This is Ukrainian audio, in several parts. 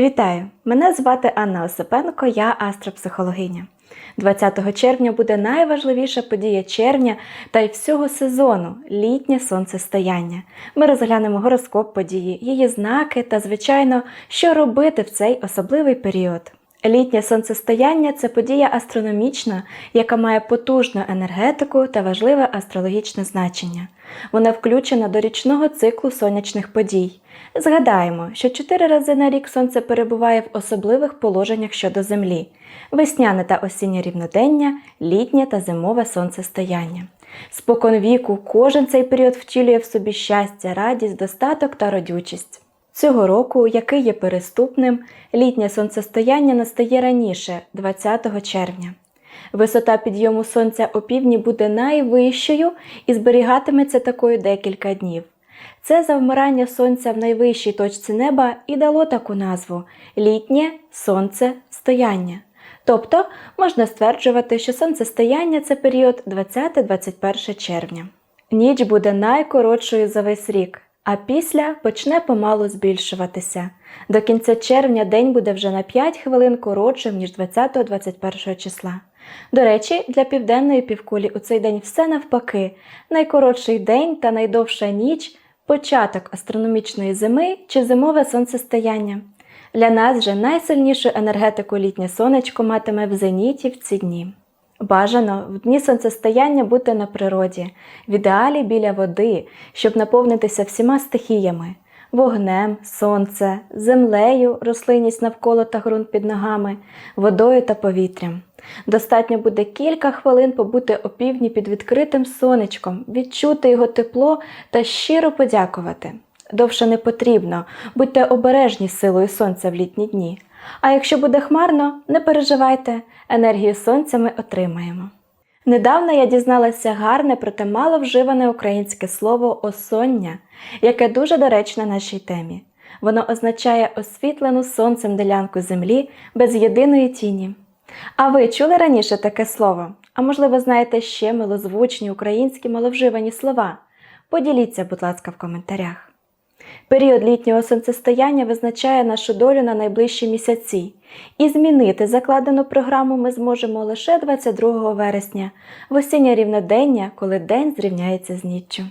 Вітаю! Мене звати Анна Осипенко, я астропсихологиня. 20 червня буде найважливіша подія червня та й всього сезону літнє сонцестояння. Ми розглянемо гороскоп події, її знаки та, звичайно, що робити в цей особливий період. Літнє сонцестояння це подія астрономічна, яка має потужну енергетику та важливе астрологічне значення. Вона включена до річного циклу сонячних подій. Згадаємо, що чотири рази на рік сонце перебуває в особливих положеннях щодо Землі: весняне та осіннє рівнодення, літнє та зимове сонцестояння. Спокон віку кожен цей період втілює в собі щастя, радість, достаток та родючість. Цього року, який є переступним, літнє сонцестояння настає раніше, 20 червня. Висота підйому сонця о півдні буде найвищою і зберігатиметься такою декілька днів. Це завмирання сонця в найвищій точці неба і дало таку назву літнє сонцестояння. Тобто можна стверджувати, що сонцестояння це період 20-21 червня. Ніч буде найкоротшою за весь рік, а після почне помалу збільшуватися. До кінця червня день буде вже на 5 хвилин коротшим, ніж 20-21 числа. До речі, для південної півкулі у цей день все навпаки: найкоротший день та найдовша ніч початок астрономічної зими чи зимове сонцестояння. Для нас же найсильнішу енергетику літнє сонечко матиме в зеніті в ці дні. Бажано в дні сонцестояння бути на природі, в ідеалі біля води, щоб наповнитися всіма стихіями вогнем, сонце, землею, рослинність навколо та ґрунт під ногами, водою та повітрям. Достатньо буде кілька хвилин побути опівдні під відкритим сонечком, відчути його тепло та щиро подякувати. Довше не потрібно, будьте обережні силою сонця в літні дні. А якщо буде хмарно, не переживайте, енергію сонця ми отримаємо. Недавно я дізналася гарне, проте мало вживане українське слово осоння, яке дуже доречне нашій темі. Воно означає освітлену сонцем ділянку землі без єдиної тіні. А ви чули раніше таке слово? А можливо, знаєте ще милозвучні українські маловживані слова? Поділіться, будь ласка, в коментарях. Період літнього сонцестояння визначає нашу долю на найближчі місяці, і змінити закладену програму ми зможемо лише 22 вересня, в осіннє рівнодення, коли день зрівняється з ніччю.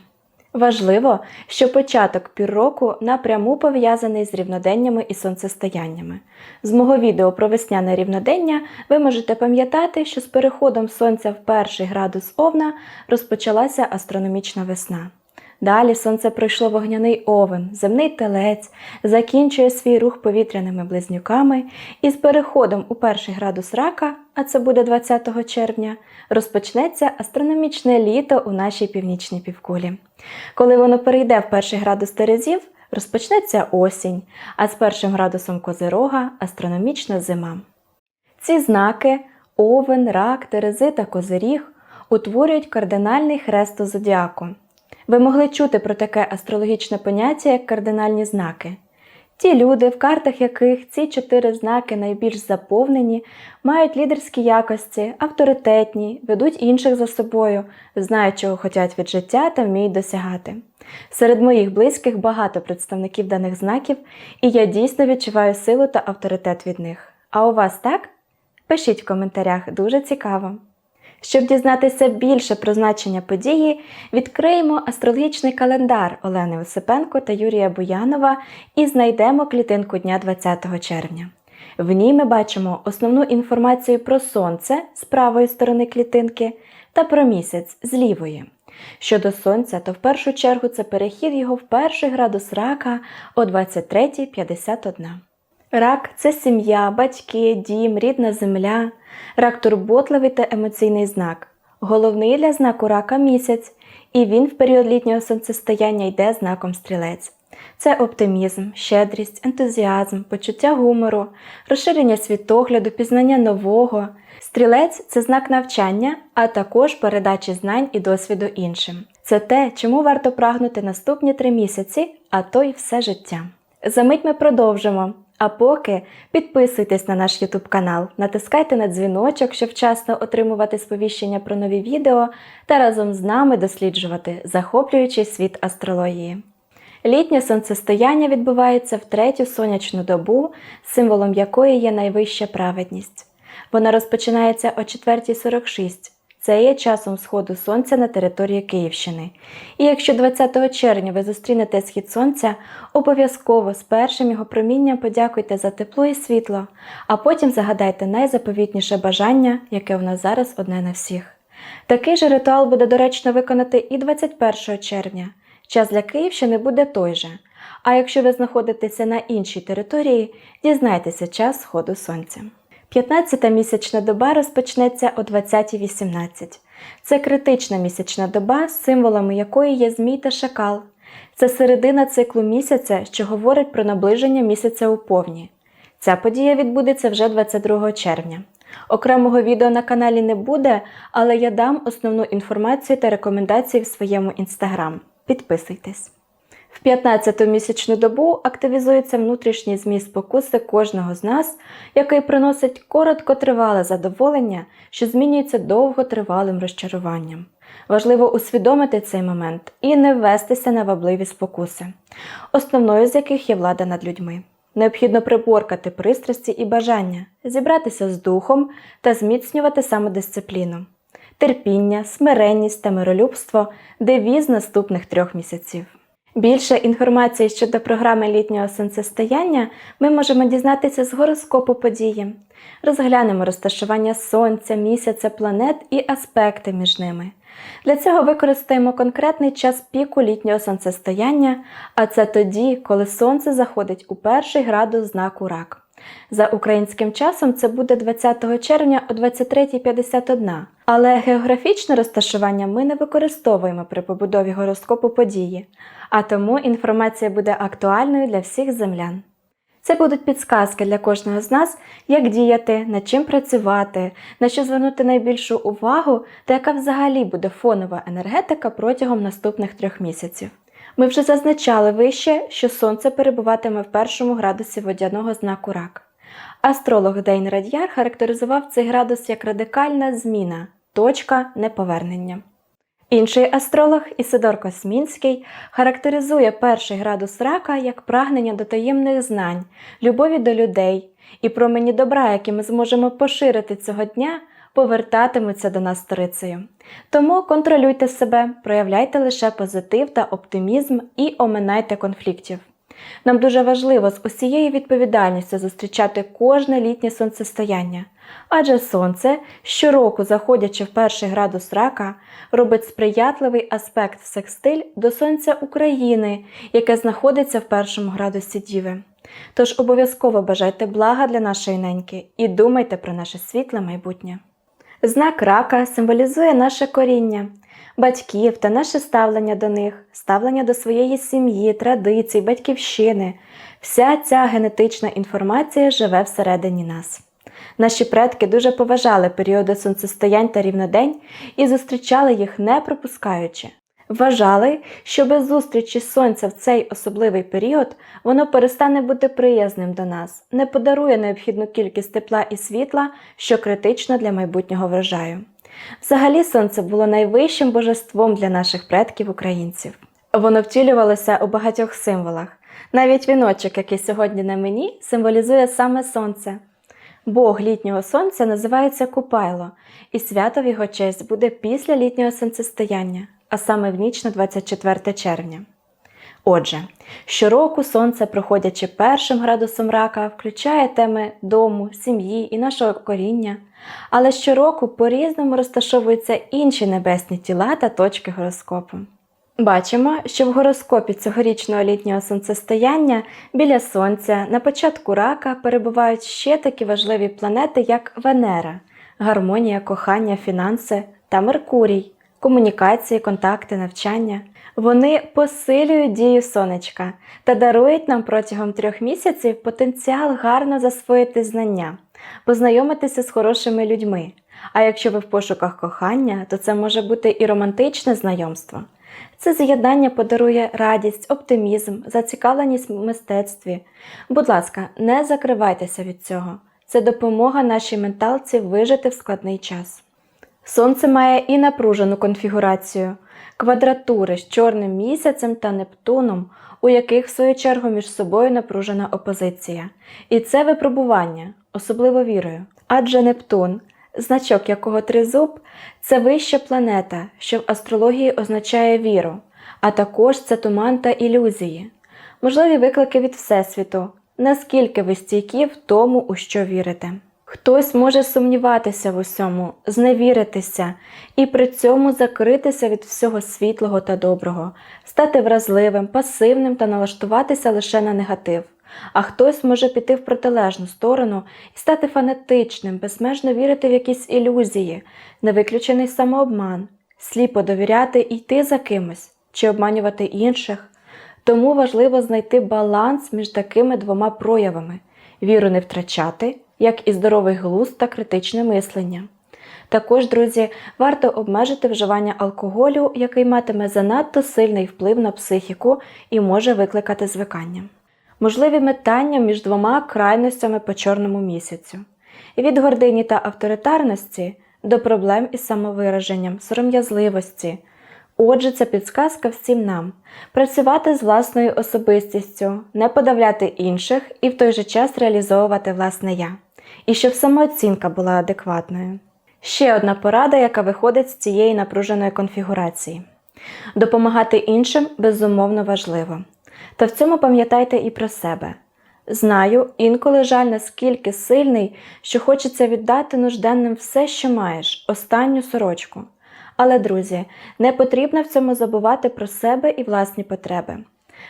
Важливо, що початок півроку напряму пов'язаний з рівноденнями і сонцестояннями. З мого відео про весняне рівнодення ви можете пам'ятати, що з переходом сонця в перший градус Овна розпочалася астрономічна весна. Далі сонце пройшло вогняний овен, земний телець, закінчує свій рух повітряними близнюками, і з переходом у перший градус рака, а це буде 20 червня, розпочнеться астрономічне літо у нашій північній півкулі. Коли воно перейде в перший градус Терезів, розпочнеться осінь, а з першим градусом Козирога астрономічна зима. Ці знаки овен, рак, терези та козиріг утворюють кардинальний хрест у зодіаку. Ви могли чути про таке астрологічне поняття, як кардинальні знаки. Ті люди, в картах яких ці чотири знаки найбільш заповнені, мають лідерські якості, авторитетні, ведуть інших за собою, знають, чого хочуть від життя та вміють досягати. Серед моїх близьких багато представників даних знаків, і я дійсно відчуваю силу та авторитет від них. А у вас так? Пишіть в коментарях, дуже цікаво. Щоб дізнатися більше про значення події, відкриємо астрологічний календар Олени Осипенко та Юрія Буянова і знайдемо клітинку дня 20 червня. В ній ми бачимо основну інформацію про сонце з правої сторони клітинки та про місяць з лівої. Щодо сонця, то в першу чергу це перехід його в перший градус рака о 23.51. Рак це сім'я, батьки, дім, рідна земля. Рак турботливий та емоційний знак. Головний для знаку рака місяць, і він в період літнього сонцестояння йде знаком стрілець. Це оптимізм, щедрість, ентузіазм, почуття гумору, розширення світогляду, пізнання нового. Стрілець це знак навчання, а також передачі знань і досвіду іншим. Це те, чому варто прагнути наступні три місяці, а то й все життя. Замить ми продовжимо. А поки підписуйтесь на наш YouTube канал, натискайте на дзвіночок, щоб вчасно отримувати сповіщення про нові відео та разом з нами досліджувати захоплюючий світ астрології. Літнє сонцестояння відбувається в третю сонячну добу, символом якої є найвища праведність. Вона розпочинається о 4.46. Це є часом сходу сонця на території Київщини. І якщо 20 червня ви зустрінете схід сонця, обов'язково з першим його промінням подякуйте за тепло і світло, а потім загадайте найзаповітніше бажання, яке в нас зараз одне на всіх. Такий же ритуал буде доречно виконати і 21 червня. Час для Київщини буде той же. А якщо ви знаходитеся на іншій території, дізнайтеся час сходу сонця. 15-та місячна доба розпочнеться о 20.18. Це критична місячна доба, символами якої є змій та шакал. Це середина циклу місяця, що говорить про наближення місяця у повні. Ця подія відбудеться вже 22 червня. Окремого відео на каналі не буде, але я дам основну інформацію та рекомендації в своєму інстаграм. Підписуйтесь. В 15-ту місячну добу активізується внутрішній зміст спокуси кожного з нас, який приносить короткотривале задоволення, що змінюється довготривалим розчаруванням. Важливо усвідомити цей момент і не ввестися на вабливі спокуси, основною з яких є влада над людьми. Необхідно приборкати пристрасті і бажання, зібратися з духом та зміцнювати самодисципліну. Терпіння, смиренність та миролюбство девіз наступних трьох місяців. Більше інформації щодо програми літнього сонцестояння ми можемо дізнатися з гороскопу події. Розглянемо розташування сонця, місяця, планет і аспекти між ними. Для цього використаємо конкретний час піку літнього сонцестояння, а це тоді, коли сонце заходить у перший градус знаку рак. За українським часом це буде 20 червня о 23.51, але географічне розташування ми не використовуємо при побудові гороскопу події, а тому інформація буде актуальною для всіх землян. Це будуть підсказки для кожного з нас, як діяти, над чим працювати, на що звернути найбільшу увагу та яка взагалі буде фонова енергетика протягом наступних трьох місяців. Ми вже зазначали вище, що Сонце перебуватиме в першому градусі водяного знаку рак. Астролог Дейн Рад'яр характеризував цей градус як радикальна зміна, точка неповернення. Інший астролог Ісидор Космінський характеризує перший градус рака як прагнення до таємних знань, любові до людей і промені добра, які ми зможемо поширити цього дня, повертатимуться до нас сторицею. Тому контролюйте себе, проявляйте лише позитив та оптимізм і оминайте конфліктів. Нам дуже важливо з усією відповідальністю зустрічати кожне літнє сонцестояння, адже сонце, щороку заходячи в перший градус рака, робить сприятливий аспект секстиль до сонця України, яке знаходиться в першому градусі Діви. Тож обов'язково бажайте блага для нашої неньки і думайте про наше світле майбутнє. Знак рака символізує наше коріння, батьків та наше ставлення до них, ставлення до своєї сім'ї, традицій, батьківщини. Вся ця генетична інформація живе всередині нас. Наші предки дуже поважали періоди сонцестоянь та рівнодень і зустрічали їх не пропускаючи. Вважали, що без зустрічі сонця в цей особливий період воно перестане бути приязним до нас, не подарує необхідну кількість тепла і світла, що критично для майбутнього врожаю. Взагалі, сонце було найвищим божеством для наших предків українців. Воно втілювалося у багатьох символах. Навіть віночок, який сьогодні на мені, символізує саме сонце. Бог літнього сонця називається Купайло, і свято в його честь буде після літнього сонцестояння, а саме в ніч на 24 червня. Отже, щороку сонце, проходячи першим градусом рака, включає теми дому, сім'ї і нашого коріння, але щороку по-різному розташовуються інші небесні тіла та точки гороскопу. Бачимо, що в гороскопі цьогорічного літнього сонцестояння біля Сонця на початку рака перебувають ще такі важливі планети, як Венера, гармонія, кохання, фінанси та Меркурій, комунікації, контакти, навчання. Вони посилюють дію сонечка та дарують нам протягом трьох місяців потенціал гарно засвоїти знання, познайомитися з хорошими людьми. А якщо ви в пошуках кохання, то це може бути і романтичне знайомство. Це з'єднання подарує радість, оптимізм, зацікавленість в мистецтві. Будь ласка, не закривайтеся від цього. Це допомога нашій менталці вижити в складний час. Сонце має і напружену конфігурацію, квадратури з чорним місяцем та Нептуном у яких, в свою чергу, між собою напружена опозиція. І це випробування, особливо вірою. Адже Нептун, значок якого тризуб, це вища планета, що в астрології означає віру, а також це туман та ілюзії, можливі виклики від Всесвіту, наскільки ви стійкі в тому, у що вірите. Хтось може сумніватися в усьому, зневіритися і при цьому закритися від всього світлого та доброго, стати вразливим, пасивним та налаштуватися лише на негатив. А хтось може піти в протилежну сторону і стати фанатичним, безмежно вірити в якісь ілюзії, невиключений самообман, сліпо довіряти і йти за кимось чи обманювати інших. Тому важливо знайти баланс між такими двома проявами віру не втрачати, як і здоровий глузд та критичне мислення. Також, друзі, варто обмежити вживання алкоголю, який матиме занадто сильний вплив на психіку і може викликати звикання. Можливі метання між двома крайностями по чорному місяцю від гордині та авторитарності до проблем із самовираженням, сором'язливості. Отже, це підсказка всім нам працювати з власною особистістю, не подавляти інших і в той же час реалізовувати власне я, і щоб самооцінка була адекватною. Ще одна порада, яка виходить з цієї напруженої конфігурації. Допомагати іншим безумовно важливо. Та в цьому пам'ятайте і про себе. Знаю, інколи жаль наскільки сильний, що хочеться віддати нужденним все, що маєш, останню сорочку. Але, друзі, не потрібно в цьому забувати про себе і власні потреби.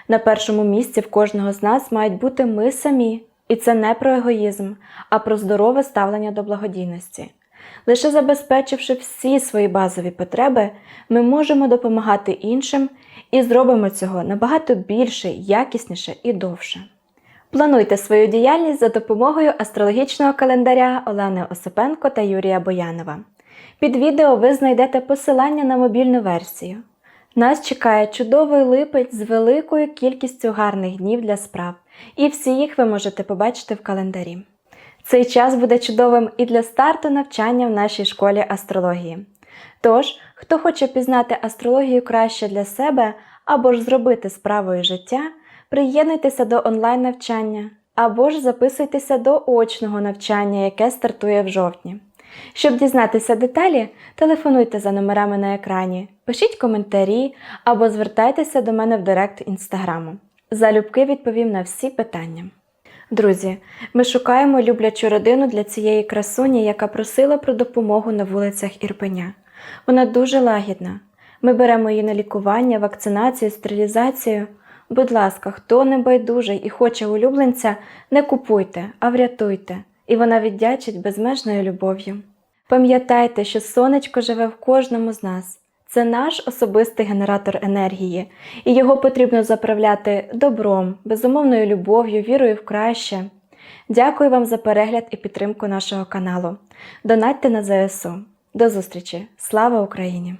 На першому місці в кожного з нас мають бути ми самі, і це не про егоїзм, а про здорове ставлення до благодійності. Лише забезпечивши всі свої базові потреби, ми можемо допомагати іншим і зробимо цього набагато більше, якісніше і довше. Плануйте свою діяльність за допомогою астрологічного календаря Олени Осипенко та Юрія Боянова. Під відео ви знайдете посилання на мобільну версію. Нас чекає чудовий липень з великою кількістю гарних днів для справ, і всі їх ви можете побачити в календарі. Цей час буде чудовим і для старту навчання в нашій школі астрології. Тож, хто хоче пізнати астрологію краще для себе або ж зробити справою життя, приєднуйтеся до онлайн-навчання або ж записуйтеся до очного навчання, яке стартує в жовтні. Щоб дізнатися деталі, телефонуйте за номерами на екрані, пишіть коментарі або звертайтеся до мене в директ інстаграму. Залюбки відповім на всі питання. Друзі, ми шукаємо люблячу родину для цієї красуні, яка просила про допомогу на вулицях Ірпеня. Вона дуже лагідна. Ми беремо її на лікування, вакцинацію, стерилізацію. Будь ласка, хто не байдужий і хоче улюбленця, не купуйте, а врятуйте, і вона віддячить безмежною любов'ю. Пам'ятайте, що сонечко живе в кожному з нас. Це наш особистий генератор енергії, і його потрібно заправляти добром, безумовною любов'ю, вірою в краще. Дякую вам за перегляд і підтримку нашого каналу. Донатьте на ЗСУ. До зустрічі! Слава Україні!